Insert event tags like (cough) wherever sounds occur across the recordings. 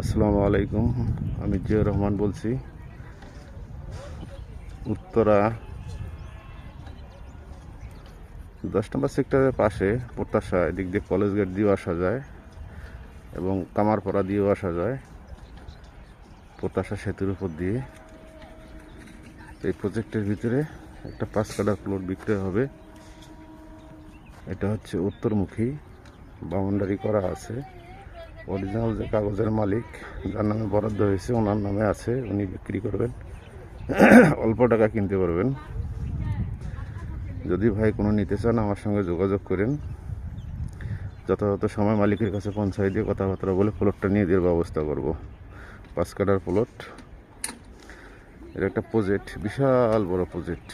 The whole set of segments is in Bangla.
আসসালামু আলাইকুম। আমি জিয়া রহমান বলছি। উত্তরা দশ নম্বর সেক্টরের পাশে প্রত্যাশা, এদিক দিয়ে কলেজ গেট দিয়েও আসা যায় এবং কামারপাড়া দিয়েও আসা যায়। প্রত্যাশা সেতুর উপর দিয়ে। এই প্রজেক্টের ভিতরে একটা পাঁচ কাটার প্লট বিক্রয় হবে। এটা হচ্ছে উত্তরমুখী। বাউন্ডারি করা আছে। অরিজিনাল যে কাগজের মালিক, যার নামে বরাদ্দ হয়েছে, ওনার নামে আছে, উনি বিক্রি করবেন। (coughs) অল্প টাকা কিনতে পারবেন। যদি ভাই কোনো নিতে চান, আমার সঙ্গে যোগাযোগ করেন। যথাযথ সময় মালিকের কাছে পৌঁছাই দিয়ে কথাবার্তা বলে প্লটটা নিয়ে দেওয়ার ব্যবস্থা করব। পাঁচ কাটার প্লট এটা একটা প্রজেক্ট বিশাল বড় প্রজেক্ট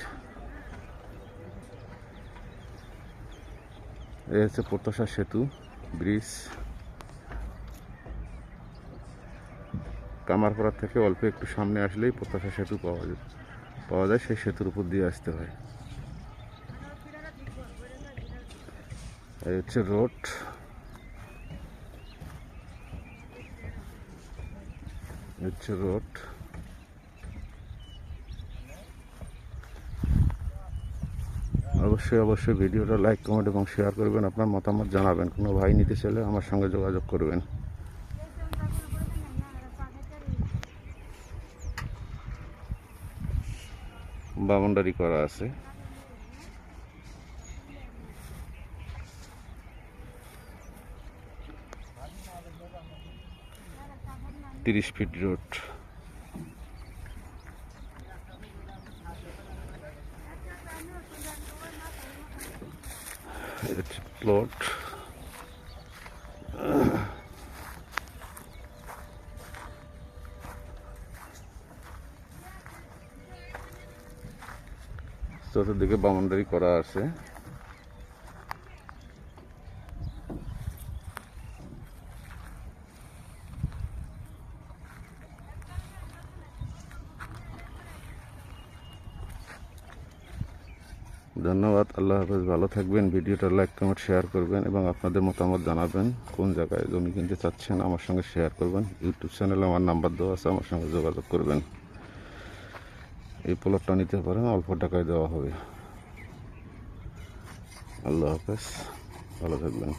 এই হচ্ছে প্রত্যাশা সেতু, ব্রিজ। কামারপাড়া থেকে অল্প একটু সামনে আসলেই প্রত্যাশা সেতু পাওয়া যায়। পাওয়া যায় সেই সেতুর উপর দিয়ে আসতে হয়। এই হচ্ছে রোড। হচ্ছে রোড। অবশ্যই অবশ্যই ভিডিওটা লাইক কমেন্ট এবং শেয়ার করবেন। আপনার মতামত জানাবেন। কোনো ভাই নিতে চাইলে আমার সঙ্গে যোগাযোগ করবেন। বাউন্ডারি করা আছে। তিরিশ ফিট রোড। it's চতুর্দিকে বাউন্ডারি করা আছে। ধন্যবাদ, আল্লাহ হাফেজ। ভালো থাকবেন, ভিডিওটা লাইক, কমেন্ট, শেয়ার করবেন এবং আপনাদের মতামত জানাবেন। কোন জায়গায় জমি কিনতে চাচ্ছেন, আমার সঙ্গে শেয়ার করবেন। ইউটিউব চ্যানেলে আমার নাম্বার দেওয়া আছে, আমার সঙ্গে যোগাযোগ করবেন। এই প্লটটা নিতে পারেন অল্প টাকায় দেওয়া হবে। আল্লাহ হাফেজ ভালো থাকবেন।